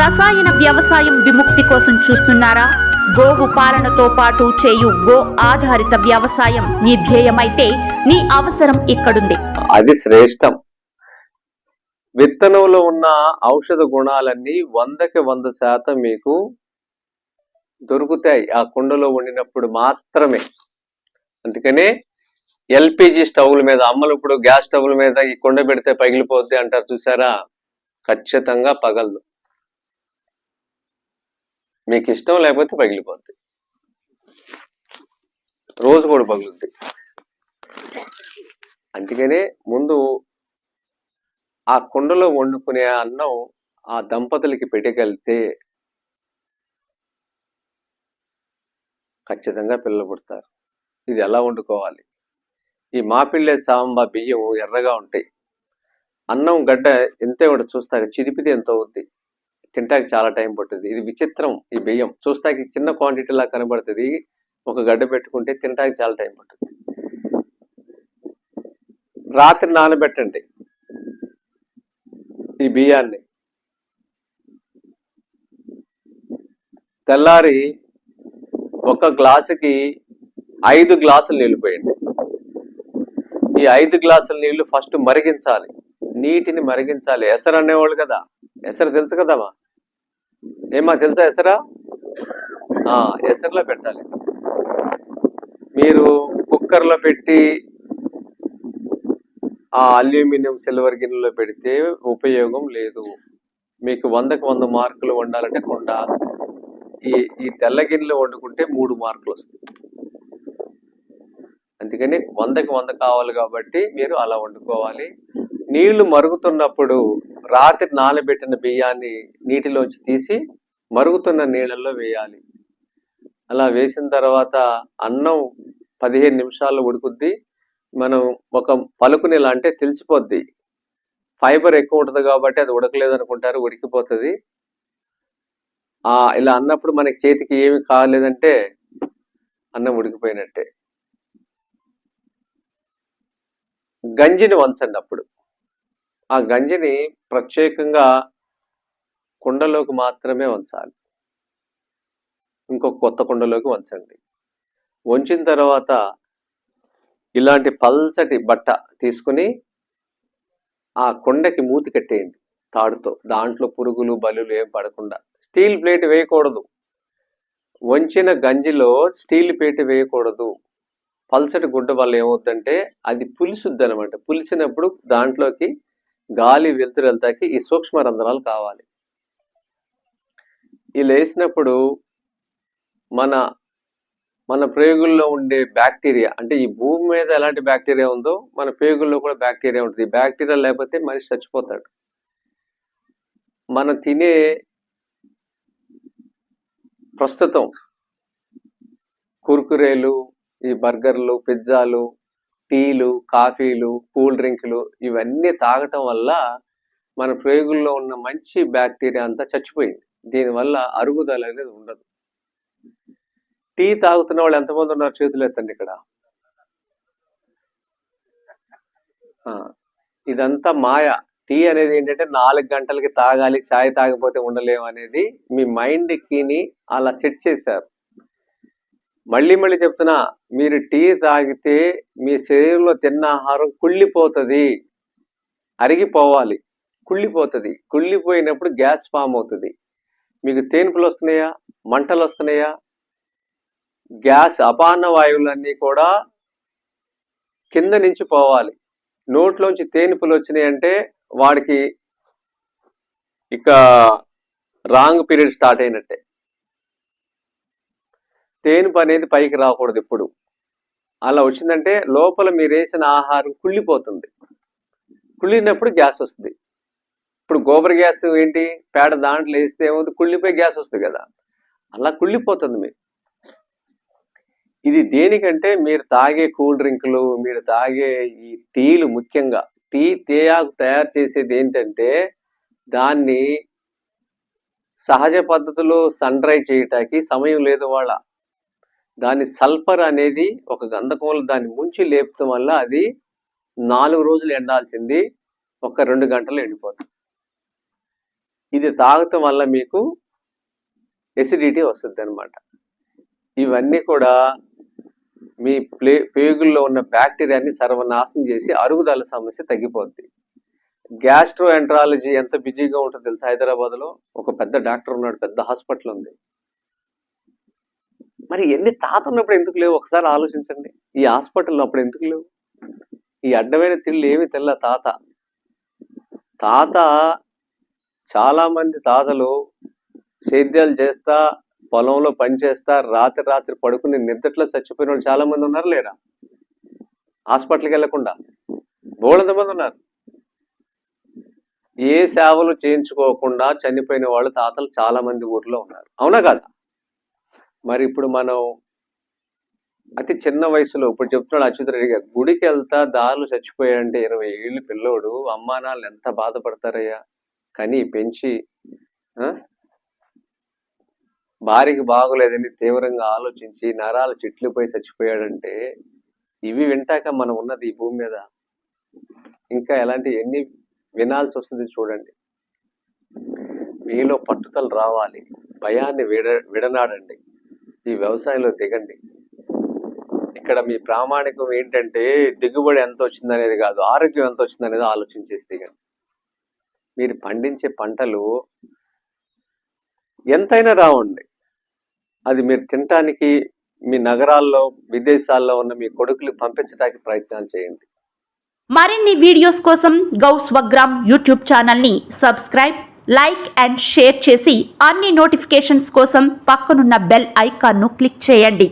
రసాయన వ్యవసాయం విముక్తి కోసం చూస్తున్నారా? గోవు పాలనతో పాటు చేయు గో ఆధారిత వ్యవసాయం నీ ధ్యేయమైతే నీ అవసరం ఇక్కడుంది. అది శ్రేష్టం. విత్తనంలో ఉన్న ఔషధ గుణాలన్నీ వందకి వంద శాతం మీకు దొరుకుతాయి. ఆ కుండలో వండినప్పుడు మాత్రమే. అందుకనే ఎల్పిజి స్టవ్ల మీద అమ్మలు ఇప్పుడు గ్యాస్ స్టవ్ల మీద ఈ కుండ పెడితే పగిలిపోద్ది అంటారు చూసారా? ఖచ్చితంగా పగలదు. మీకు ఇష్టం లేకపోతే పగిలిపోద్ది. రోజు కూడా పగులుద్ది. అందుకనే ముందు ఆ కుండలో వండుకునే అన్నం ఆ దంపతులకి పెట్టగలిగితే ఖచ్చితంగా పిల్లలు పుడతారు. ఇది ఎలా వండుకోవాలి? ఈ మాపిళ్ళే సాంబ బియ్యం ఎర్రగా ఉంటాయి. అన్నం గడ్డ ఎంతే కూడా చూస్తాక చిదిపితే ఎంత అవుద్ది తింటాకి చాలా టైం పడుతుంది. ఇది విచిత్రం ఈ బియ్యం. చూస్తాకి చిన్న క్వాంటిటీ లా కనబడుతుంది. ఒక గడ్డ పెట్టుకుంటే తినటానికి చాలా టైం పడుతుంది. రాత్రి నానబెట్టండి. ఈ బియ్యాన్ని. తెల్లారి ఒక గ్లాసుకి ఐదు గ్లాసులు నీళ్ళు పోయండి. ఈ ఐదు గ్లాసుల నీళ్ళు ఫస్ట్ మరిగించాలి. నీటిని మరిగించాలి. ఎసరు అనేవాళ్ళు కదా. ఎసరు తెలుసు కదమ్మా ఏమా తెలుసా ఎసరా ఎసర్లో ఎసరులో పెట్టాలి. మీరు కుక్కర్లో పెట్టి ఆ అల్యూమినియం సిల్వర్ గిన్నెలో పెడితే ఉపయోగం లేదు. మీకు వందకు వంద మార్కులు వండాలంటే కొండ. ఈ ఈ తెల్ల గిన్నెలో వండుకుంటే మూడు మార్కులు వస్తాయి. అందుకని వందకి వంద కావాలి కాబట్టి మీరు అలా వండుకోవాలి. నీళ్ళు మరుగుతున్నప్పుడు రాత్రి నానబెట్టిన బియ్యాన్ని నీటిలోంచి తీసి మరుగుతున్న నీళ్ళల్లో వేయాలి. అలా వేసిన తర్వాత అన్నం పదిహేను నిమిషాలు ఉడుకుద్ది. మనం ఒక పలుకునేలా అంటే తెలిసిపోద్ది. ఫైబర్ ఎక్కువ ఉంటుంది కాబట్టి అది ఉడకలేదు అనుకుంటారు ఉడికిపోతుంది. ఇలా అన్నప్పుడు మనకి చేతికి ఏమి కాలేదంటే అన్నం ఉడికిపోయినట్టే. గంజిని వంచండి అప్పుడు. ఆ గంజిని ప్రత్యేకంగా కుండలోకి మాత్రమే వంచాలి. ఇంకొక కొత్త కుండలోకి వంచండి. వంచిన తర్వాత ఇలాంటి పల్చటి బట్ట తీసుకుని ఆ కొండకి మూతి కట్టేయండి తాడుతో. దాంట్లో పురుగులు బలులు ఏం పడకుండా. స్టీల్ ప్లేట్ వేయకూడదు. వంచిన గంజిలో స్టీల్ ప్లేట్ వేయకూడదు. పల్చటి గుడ్డ వల్ల ఏమవుతుందంటే అది పులిసుద్ది అనమాట పులిసినప్పుడు దాంట్లోకి గాలి వెలుతురు వెళ్తాకి ఈ సూక్ష్మ రంధ్రాలు కావాలి. ఈ లేసినప్పుడు మన మన ప్రేగుల్లో ఉండే బ్యాక్టీరియా అంటే ఈ భూమి మీద ఎలాంటి బ్యాక్టీరియా ఉందో మన పేగుల్లో కూడా బ్యాక్టీరియా ఉంటుంది. బ్యాక్టీరియా లేకపోతే మనిషి చచ్చిపోతాడు. మనం తినే ప్రస్తుతం కుర్కురేలు ఈ బర్గర్లు పిజ్జాలు టీలు కాఫీలు కూల్ డ్రింకులు ఇవన్నీ తాగటం వల్ల మన ప్రేగుల్లో ఉన్న మంచి బ్యాక్టీరియా అంతా చచ్చిపోయింది. దీనివల్ల అరుగుదల అనేది ఉండదు. టీ తాగుతున్న వాళ్ళు ఎంతమంది ఉన్నారు చేతులు ఎత్తండి ఇక్కడ? ఇదంతా మాయ. టీ అనేది ఏంటంటే నాలుగు గంటలకి తాగాలి చాయ్ తాగకపోతే ఉండలేము అనేది మీ మైండ్కిని అలా సెట్ చేశారు. మళ్ళీ మళ్ళీ చెప్తున్నా మీరు టీ తాగితే మీ శరీరంలో తిన్న ఆహారం కుళ్ళిపోతుంది. అరిగిపోవాలి. కుళ్ళిపోతుంది. కుళ్ళిపోయినప్పుడు గ్యాస్ ఫామ్ అవుతుంది. మీకు తేనుపులు వస్తున్నాయా? మంటలు వస్తున్నాయా? గ్యాస్ అపాన వాయువులన్నీ కూడా కింద నుంచి పోవాలి. నోట్లోంచి తేనుపులు వచ్చినాయి అంటే వాడికి ఇక రాంగ్ పీరియడ్ స్టార్ట్ అయినట్టే. తేనుపు అనేది పైకి రాకూడదు ఇప్పుడు అలా వచ్చిందంటే లోపల మీరు వేసిన ఆహారం కుళ్ళిపోతుంది. కుళ్ళినప్పుడు గ్యాస్ వస్తుంది. ఇప్పుడు గోబర్ గ్యాస్ ఏంటి? పేడ దాంట్లో వేస్తే ఏమవుతుంది కుళ్ళిపోయి గ్యాస్ వస్తుంది కదా. అలా కుళ్ళిపోతుంది మీకు. ఇది దేనికంటే మీరు తాగే కూల్ డ్రింకులు మీరు తాగే ఈ టీలు ముఖ్యంగా. టీ తేయాకు తయారు చేసేది ఏంటంటే దాన్ని సహజ పద్ధతిలో సన్ డ్రై చేయటానికి సమయం లేదు వాళ్ళ. దాని సల్ఫర్ అనేది ఒక గంధకంలో దాన్ని ముంచి లేపటం వల్ల అది నాలుగు రోజులు ఎండాల్సింది ఒక రెండు గంటలు ఎండిపోతుంది. ఇది తాగటం వల్ల మీకు ఎసిడిటీ వస్తుంది అనమాట ఇవన్నీ కూడా మీ ప్లే పేగుల్లో ఉన్న బ్యాక్టీరియాని సర్వనాశనం చేసి అరుగుదల సమస్య తగ్గిపోద్ది. గ్యాస్ట్రో ఎంట్రాలజీ ఎంత బిజీగా ఉంటుందో తెలుసా హైదరాబాద్లో? ఒక పెద్ద డాక్టర్ ఉన్నాడు పెద్ద హాస్పిటల్ ఉంది. మరి ఎన్ని తాత ఉన్నప్పుడు ఎందుకు లేవు? ఒకసారి ఆలోచించండి. ఈ హాస్పిటల్లో అప్పుడు ఎందుకు లేవు? ఈ అడ్డమైన తిళ్ళు ఏమి తెల్ల తాత. తాత చాలామంది తాతలు సేద్యాలు చేస్తా పొలంలో పని చేస్తా రాత్రి రాత్రి పడుకుని నిద్రలో చచ్చిపోయిన వాళ్ళు చాలామంది ఉన్నారు లేరా హాస్పిటల్కి వెళ్ళకుండా. బోళంతమంది ఉన్నారు. ఏ సేవలు చేయించుకోకుండా చనిపోయిన వాళ్ళు తాతలు చాలామంది ఊర్లో ఉన్నారు. అవునా కాదా? మరి ఇప్పుడు మనం అతి చిన్న వయసులో ఇప్పుడు చెప్తున్నాడు అచ్యుత రెడ్డి గారు గుడికి వెళ్తా దారులు చచ్చిపోయాడంటే ఇరవై ఏళ్ళు పిల్లోడు అమ్మా నాన్నలు ఎంత బాధపడతారయ్యా? కని పెంచి భార్యకి బాగోలేదని తీవ్రంగా ఆలోచించి నరాలు చిట్లిపోయి చచ్చిపోయాడంటే ఇవి వింటాక మనం ఉన్నది ఈ భూమి మీద. ఇంకా ఎలాంటి ఎన్ని వినాల్సి వస్తుంది చూడండి. మీలో పట్టుదల రావాలి భయాన్ని విడ విడనాడండి. ఈ వ్యవసాయంలో దిగండి. ఇక్కడ మీ ప్రామాణికం ఏంటంటే దిగుబడి ఎంత వచ్చిందనేది కాదు ఆరోగ్యం ఎంత వచ్చిందనేది ఆలోచించేసి దిగండి. మీరు పండించే పంటలు ఎంతైనా రావండి. అది మీరు తినటానికి మీ నగరాల్లో విదేశాల్లో ఉన్న మీ కొడుకులు పంపించడానికి ప్రయత్నాలు చేయండి. మరిన్ని వీడియోస్ కోసం గౌ స్వగ్రామ్ యూట్యూబ్ ఛానల్ని సబ్స్క్రైబ్ లైక్ అండ్ షేర్ చేసి అన్ని నోటిఫికేషన్స్ కోసం పక్కనున్న బెల్ ఐకాన్ను క్లిక్ చేయండి.